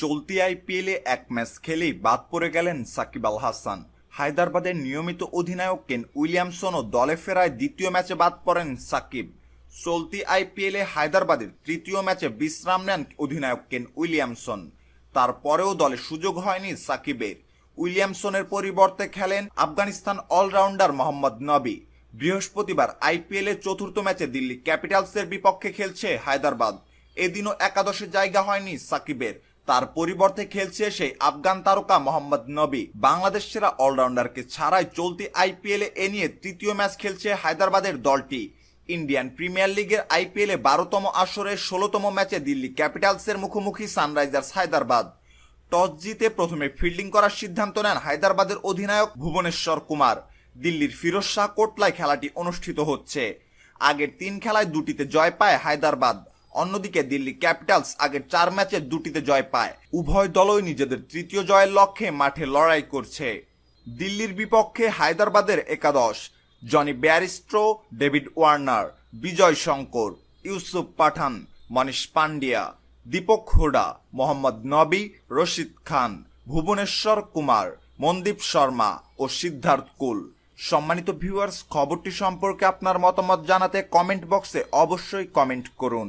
চলতি আইপিএলে এক ম্যাচ খেলেই বাদ পড়ে গেলেন সাকিব আল হাসান। হায়দ্রাবাদের নিয়মিত অধিনায়ক কেন উইলিয়ামসনও দলে ফেরায় দ্বিতীয় ম্যাচে বাদ পড়েন সাকিব। চলতি আইপিএলে হায়দ্রাবাদের তৃতীয় ম্যাচে বিশ্রাম নেন অধিনায়ক কেন উইলিয়ামসন। তারপরেও দলে সুযোগ হয়নি সাকিবের। উইলিয়ামসনের পরিবর্তে খেলেন আফগানিস্তান অলরাউন্ডার মোহাম্মদ নবী। বৃহস্পতিবার আইপিএলে চতুর্থ ম্যাচে দিল্লি ক্যাপিটালসের বিপক্ষে খেলছে হায়দ্রাবাদ। এদিনও একাদশে জায়গা হয়নি সাকিবের। তার পরিবর্তে খেলছে সেই আফগান তারকা মোহাম্মদ নবী। বাংলাদেশ সেরা অলরাউন্ডারকে ছাড়াই চলতি আইপিএলে এ নিয়ে তৃতীয় ম্যাচ খেলছে হায়দ্রাবাদের দলটি। ইন্ডিয়ান প্রিমিয়ার লিগের আইপিএলে বারোতম আসরের ষোলোতম ম্যাচে দিল্লি ক্যাপিটালসের মুখোমুখি সানরাইজার্স হায়দ্রাবাদ। টস জিতে প্রথমে ফিল্ডিং করার সিদ্ধান্ত নেন হায়দ্রাবাদের অধিনায়ক ভুবনেশ্বর কুমার। দিল্লির ফিরোজ শাহ কোটলায় খেলাটি অনুষ্ঠিত হচ্ছে। আগের তিন খেলায় দুটিতে জয় পায় হায়দ্রাবাদ। অন্যদিকে দিল্লি ক্যাপিটালস আগের চার ম্যাচে দুটিতে জয় পায়। উভয় দলই নিজেদের তৃতীয় জয়ের লক্ষ্যে মাঠে লড়াই করছে। দিল্লির বিপক্ষে হায়দ্রাবাদের একাদশ, Jonny Bairstow, David Warner, Vijay Shankar, Yusuf Pathan, Manish Pandya Deepak Hooda, Mohammad Nabi, Rashid Khan, Bhubaneswar Kumar, Mandeep Sharma ও সিদ্ধার্থ কুল। সম্মানিত ভিউয়ার্স, খবরটি সম্পর্কে আপনার মতামত জানাতে কমেন্ট বক্সে অবশ্যই কমেন্ট করুন।